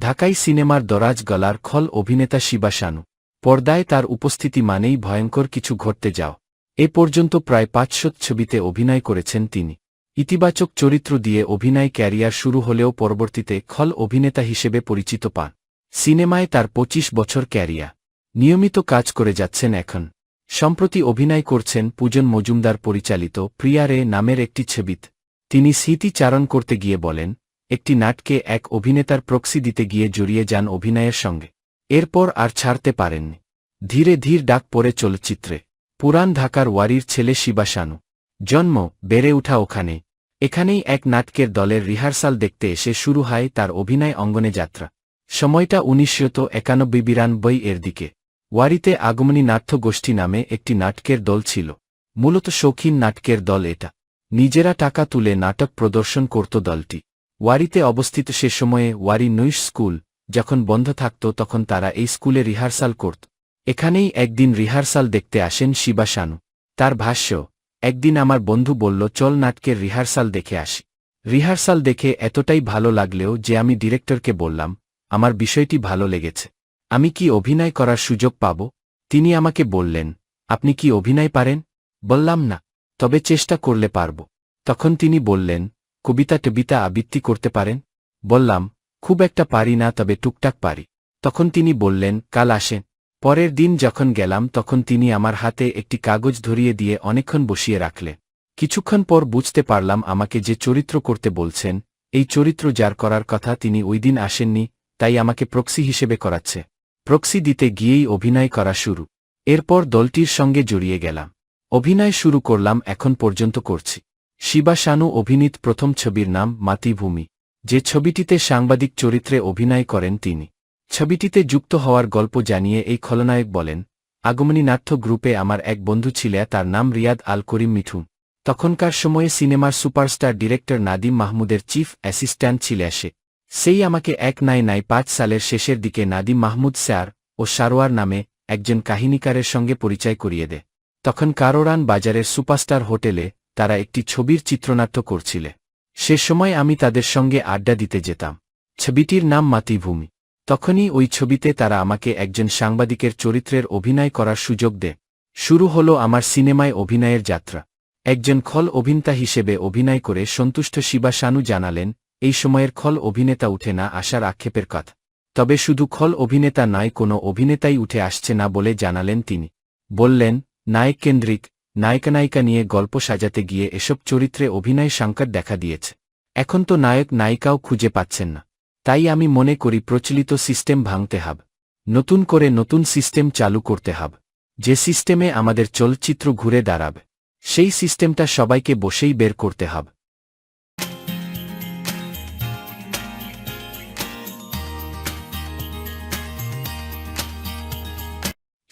ঢাকাই সিনেমার দরাজ গলার খল অভিনেতা শিবা শানু। পর্দায় তার উপস্থিতি মানেই ভয়ঙ্কর কিছু ঘটতে যাও। এ পর্যন্ত প্রায় পাঁচশত ছবিতে অভিনয় করেছেন তিনি। ইতিবাচক চরিত্র দিয়ে অভিনয় ক্যারিয়ার শুরু হলেও পরবর্তীতে খল অভিনেতা হিসেবে পরিচিত পান। সিনেমায় তার ২৫ বছর ক্যারিয়ার। নিয়মিত কাজ করে যাচ্ছেন এখন। সম্প্রতি অভিনয় করছেন পূজন মজুমদার পরিচালিত প্রিয়ারে নামের একটি ছবিত। তিনি স্মৃতিচারণ করতে গিয়ে বলেন একটি নাটকে এক অভিনেতার প্রক্সি দিতে গিয়ে জড়িয়ে যান অভিনয়ের সঙ্গে। এরপর আর ছাড়তে পারেননি। ধীরে ধীর ডাক পড়ে চলচ্চিত্রে। পুরান ঢাকার ওয়ারির ছেলে শিবাসানু জন্ম, বেড়ে উঠা ওখানে। এখানেই এক নাটকের দলের রিহার্সাল দেখতে এসে শুরু হয় তার অভিনয় অঙ্গনে যাত্রা। সময়টা উনিশশত একানব্বই বিরানব্বই এর দিকে। ওয়ারিতে আগমনী নাট্য গোষ্ঠী নামে একটি নাটকের দল ছিল। মূলত শৌখিন নাটকের দল এটা। নিজেরা টাকা তুলে নাটক প্রদর্শন করত দলটি। ওয়ারিতে অবস্থিত সে সময়ে ওয়ারি নৈশ স্কুল যখন বন্ধ থাকত তখন তারা এই স্কুলে রিহার্সাল করত। এখানেই একদিন রিহার্সাল দেখতে আসেন শিবা শানু। তার ভাষ্য, একদিন আমার বন্ধু বলল, চল নাটকের রিহার্সাল দেখে আসি। রিহার্সাল দেখে এতটাই ভালো লাগলেও যে আমি ডিরেক্টরকে বললাম, আমার বিষয়টি ভালো লেগেছে। আমি কি অভিনয় করার সুযোগ পাব? তিনি আমাকে বললেন, আপনি কি অভিনয় পারেন? বললাম, না, তবে চেষ্টা করলে পারব। তখন তিনি বললেন কবিতা টবিতা আবৃত্তি করতে পারেন? বললাম, খুব একটা পারি না তবে টুকটাক পারি। তখন তিনি বললেন, কাল আসেন। পরের দিন যখন গেলাম তখন তিনি আমার হাতে একটি কাগজ ধরিয়ে দিয়ে অনেকক্ষণ বসিয়ে রাখলেন। কিছুক্ষণ পর বুঝতে পারলাম আমাকে যে চরিত্র করতে বলছেন, এই চরিত্র যার করার কথা তিনি ওই দিন আসেননি, তাই আমাকে প্রক্সি হিসেবে করাচ্ছে। প্রক্সি দিতে গিয়েই অভিনয় করা শুরু। এরপর দলটির সঙ্গে জড়িয়ে গেলাম। অভিনয় শুরু করলাম এখন পর্যন্ত করছি। শিবা শানু অভিনীত প্রথম ছবির নাম মাতৃভূমি। যে ছবিটিতে সাংবাদিক চরিত্রে অভিনয় করেন তিনি। ছবিটিতে যুক্ত হওয়ার গল্প জানিয়ে এই খলনায়ক বলেন, আগমনী নাট্য গ্রুপে আমার এক বন্ধু ছিল, তার নাম রিয়াদ আল করিম মিঠু। তখনকার সময়ে সিনেমার সুপারস্টার ডিরেক্টর নাদিম মাহমুদের চিফ অ্যাসিস্ট্যান্ট ছিল সে। সেই আমাকে এক নাই নাই পাঁচ সালের শেষের দিকে নাদিম মাহমুদ স্যার ও সারোয়ার নামে একজন কাহিনীকারের সঙ্গে পরিচয় করিয়ে দেয়। তখন কারোরান বাজারের সুপারস্টার হোটেলে তারা একটি ছবির চিত্রনাট্য করছিলে। সে সময় আমি তাদের সঙ্গে আড্ডা দিতে যেতাম। ছবিটির নাম মাতৃভূমি। তখনই ওই ছবিতে তারা আমাকে একজন সাংবাদিকের চরিত্রের অভিনয় করার সুযোগ দেয়। শুরু হল আমার সিনেমায় অভিনয়ের যাত্রা। একজন খল অভিনেতা হিসেবে অভিনয় করে সন্তুষ্ট শিবা শানু জানালেন, এই সময়ের খল অভিনেতা উঠে না আসার আক্ষেপের কথা তবে শুধু খল অভিনেতা নয়, কোনো অভিনেতাই উঠে আসছে না বলে জানালেন তিনি। বললেন, নায়ক কেন্দ্রিক নায়িকা নায়িকা নিয়ে গল্প সাজাতে গিয়ে এসব চরিত্রে অভিনয় সংকট দেখা দিয়েছে। এখন তো নায়ক নায়িকাও খুঁজে পাচ্ছেন না। তাই আমি মনে করি প্রচলিত সিস্টেম ভাঙতে হাব। নতুন করে নতুন সিস্টেম চালু করতে হাব। যে সিস্টেমে আমাদের চলচ্চিত্র ঘুরে দাঁড়াবে, সেই সিস্টেমটা সবাইকে বসেই বের করতে হাব।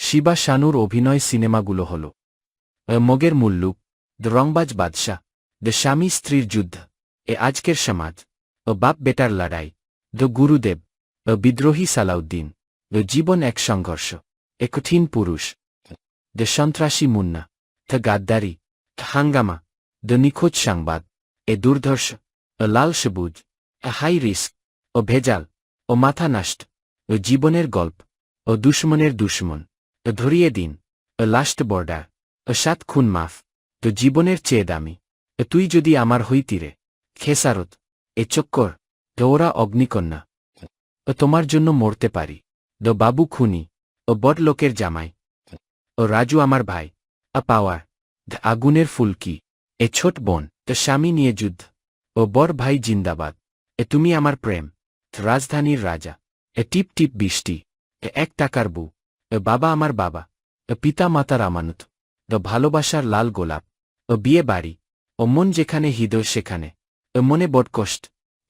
শিবা শানুর অভিনয় সিনেমাগুলো হল। মগের মুল্লুক, দ্য রংবাজ বাদশাহ, দ্য স্বামী স্ত্রীর যুদ্ধ, এ আজকের সমাজ, ও বাপ বেটার লড়াই, দ্য গুরুদেব, ও বিদ্রোহী সালাউদ্দিন, দ্য জীবন এক সংঘর্ষ, এ কঠিন পুরুষ, দ্য সন্ত্রাসী মুন্না, থ গাদ্দারি হাঙ্গামা, দ্য নিখোঁজ সংবাদ, এ দুর্ধর্ষ, ও লাল সবুজ, এ হাই রিস্ক, ও ভেজাল, ও মাথা নাষ্ট, ও জীবনের গল্প, ও দুশ্মনের দুশ্মন ধরিয়ে দিন লাস্ট বর্ডার। ও সাত খুন মাফ, তো জীবনের চেয়ে দামি। তুই যদি আমার হইতিরে খেসারত, এ চক্কর ওরা অগ্নিকন্যা। ও তোমার জন্য মরতে পারি, দ বাবু খুনি, ও বড় লোকের জামাই। ও রাজু আমার ভাই, আ পাওয়ার আগুনের ফুলকি এ ছোট বোন, তো স্বামী নিয়ে যুদ্ধ। ও বড় ভাই জিন্দাবাদ, এ তুমি আমার প্রেম রাজধানীর রাজা। এ টিপ টিপ বৃষ্টি, এ এক টাকার বউ এ বাবা আমার বাবা ও পিতা মাতার আমানত। ও ভালোবাসার লাল গোলাপ, ও বিয়ে বাড়ি, ও মন যেখানে হৃদয় সেখানে, ও মনে বড় কষ্ট,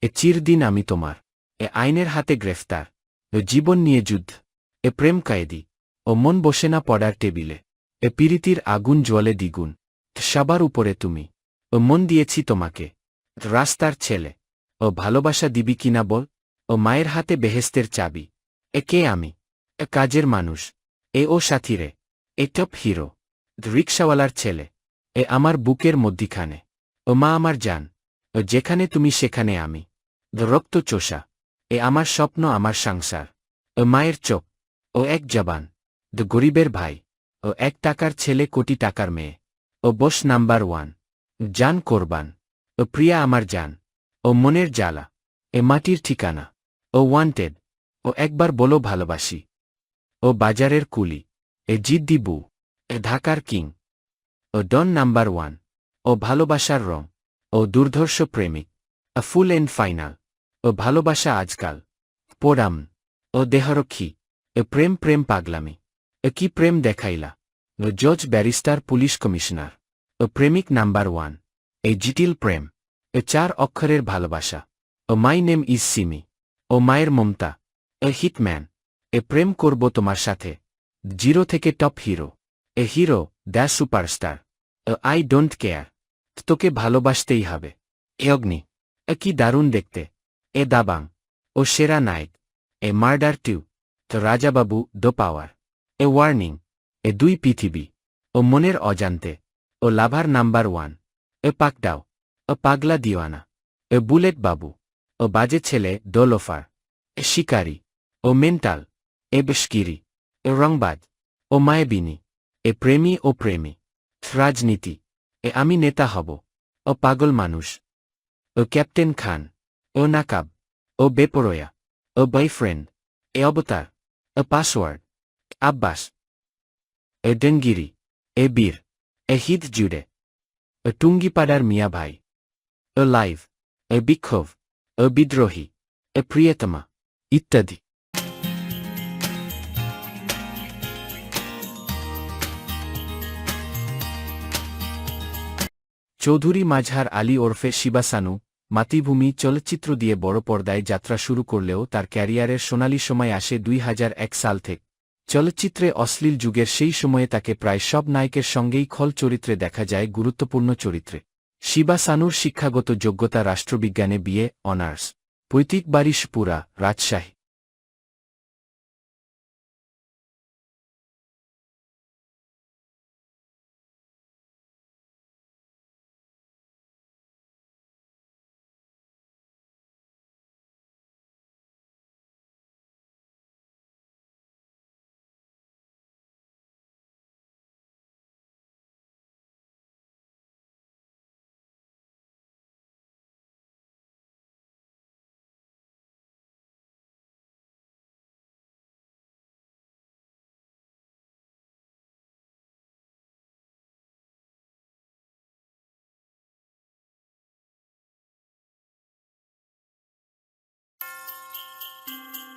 এ চিরদিন আমি তোমার, এ আইনের হাতে গ্রেফতার, ও জীবন নিয়ে যুদ্ধ, এ প্রেম কায়েদি, ও মন বসে না পড়ার টেবিলে, এ পিরিতির আগুন জলে দ্বিগুণ সবার উপরে তুমি, ও মন দিয়েছি তোমাকে রাস্তার ছেলে, ও ভালোবাসা দিবি কিনা বল, ও মায়ের হাতে বেহেস্তের চাবি, এ কে আমি, এ কাজের মানুষ, এ ও সাথীরে, এ টপ হিরো। রিক্সাওয়ালার ছেলে। এ আমার বুকের মধ্যিখানে। ও মা আমার জান। ও যেখানে তুমি সেখানে আমি। রক্ত চোষা। এ আমার স্বপ্ন, আমার সংসার। ও মায়ের চোখ। ও এক জবান। দ্য গরিবের ভাই। ও এক টাকার ছেলে, কোটি টাকার মেয়ে। ও বস নাম্বার ওয়ান। জান কোরবান। ও প্রিয়া আমার জান। ও মনের জ্বালা। এ মাটির ঠিকানা। ও ওয়ান্টেড। ও একবার বলো ভালোবাসি। ও বাজারের কুলি। এ জিদ্দি বু। এ ঢাকার কিং, ও ডন নাম্বার ওয়ান, ও ভালোবাসার রং, ও দুর্ধর্ষ প্রেমিক, আ ফুল এন্ড ফাইনাল, ও ভালোবাসা আজকাল, পোড়াম, ও দেহরক্ষী এ প্রেম প্রেম পাগলামি এ কি প্রেম দেখাইলা, ও জজ ব্যারিস্টার পুলিশ কমিশনার, ও প্রেমিক নাম্বার ওয়ান এ জিটিল প্রেম এ চার অক্ষরের ভালোবাসা, ও মাই নেম ইজ সিমি, ও মায়ের মমতা এ হিটম্যান, এ প্রেম করব তোমার সাথে, জিরো থেকে top hero. A hero the superstar I don't care তোকে ভালোবাসতেই হবে। এ অগ্নি। এ কি দারুণ দেখতে। এ দাবাং। ও সেরা নায়ক। এ মার্ডার টিউ তো রাজাবাবু দো পাওয়ার এ ওয়ার্নিং এ দুই পৃথিবী। ও মনের অজান্তে। ও লাভার নাম্বার ওয়ান। এ পাকডাও ও পাগলা দিওয়ানা। এ বুলেট বাবু। ও বাজে ছেলে দোলোফার এ শিকারি। ও মেন্টাল এ বেশকিরি। এ রংবাজ। ও মায়াবিনী। এ প্রেমী ও প্রেমী, রাজনীতি, এ আমি নেতা হব, ও পাগল মানুষ, ও ক্যাপ্টেন খান, ও নাকাব, ও বেপরোয়া, ও বয়ফ্রেন্ড, এ অবতার, ও পাসওয়ার্ড, আব্বাস, এ ডেঙ্গিরি, এ বীর, এ হিদ জুড়ে, ও টুঙ্গিপাড়ার মিয়া ভাই, ও লাইভ, এ বিক্ষোভ, ও বিদ্রোহী, এ প্রিয়তমা, ইত্যাদি। চৌধুরী মাঝহার আলী ওরফে শিবাসানু মাতৃভূমি চলচ্চিত্র দিয়ে বড় পর্দায় যাত্রা শুরু করলেও তার ক্যারিয়ারের সোনালি সময় আসে দুই হাজার এক সাল থেকে। চলচ্চিত্রে অশ্লীল যুগের সেই সময়ে তাকে প্রায় সব নায়কের সঙ্গেই খল চরিত্রে দেখা যায় গুরুত্বপূর্ণ চরিত্রে। শিবাসানুর শিক্ষাগত যোগ্যতা রাষ্ট্রবিজ্ঞানে বিয়ে অনার্স। পৈতৃক বারিশপুরা, রাজশাহী। Thank you.